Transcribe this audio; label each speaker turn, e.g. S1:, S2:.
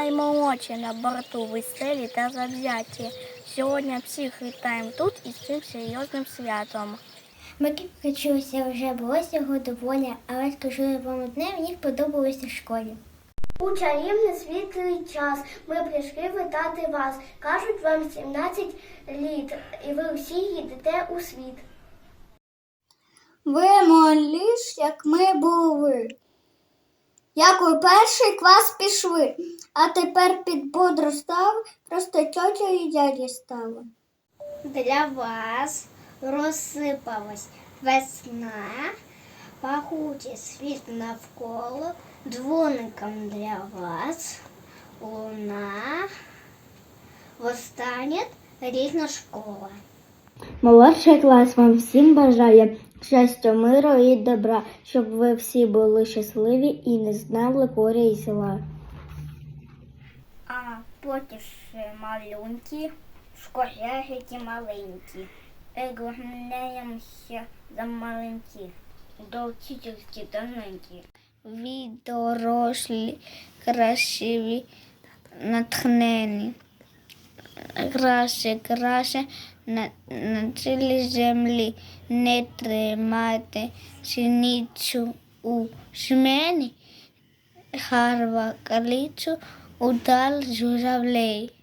S1: наймолодші на борту веселі та завзяті. Сьогодні всіх вітаємо тут із цим серйозним святом.
S2: Ми вчилися вже було цього доволі, але скажу вам одне, мені сподобалося в школі.
S3: У чарівний світлий час ми прийшли вітати вас. Кажуть вам 17 літ, і ви всі їдете у світ.
S2: Ви моліш, як ми були. Як у перший клас пішли, а тепер під бодро став, просто тьотя і дядя стало.
S3: Для вас розсипалась весна, пахучий світ навколо, дзвоником для вас луна, востаннє рідна школа.
S2: Молодший клас вам всім бажає щастя, миру і добра, щоб ви всі були щасливі і не знали горя і зла.
S1: А потім ще малюнки, школяги маленькі. Гуляємося за маленькі, до вчительки тоненькі. Ви дорослі, красиві, натхнені. Краще, краще на, цілій землі не тримати синицю у шмені, харва калицю у дал журавлей.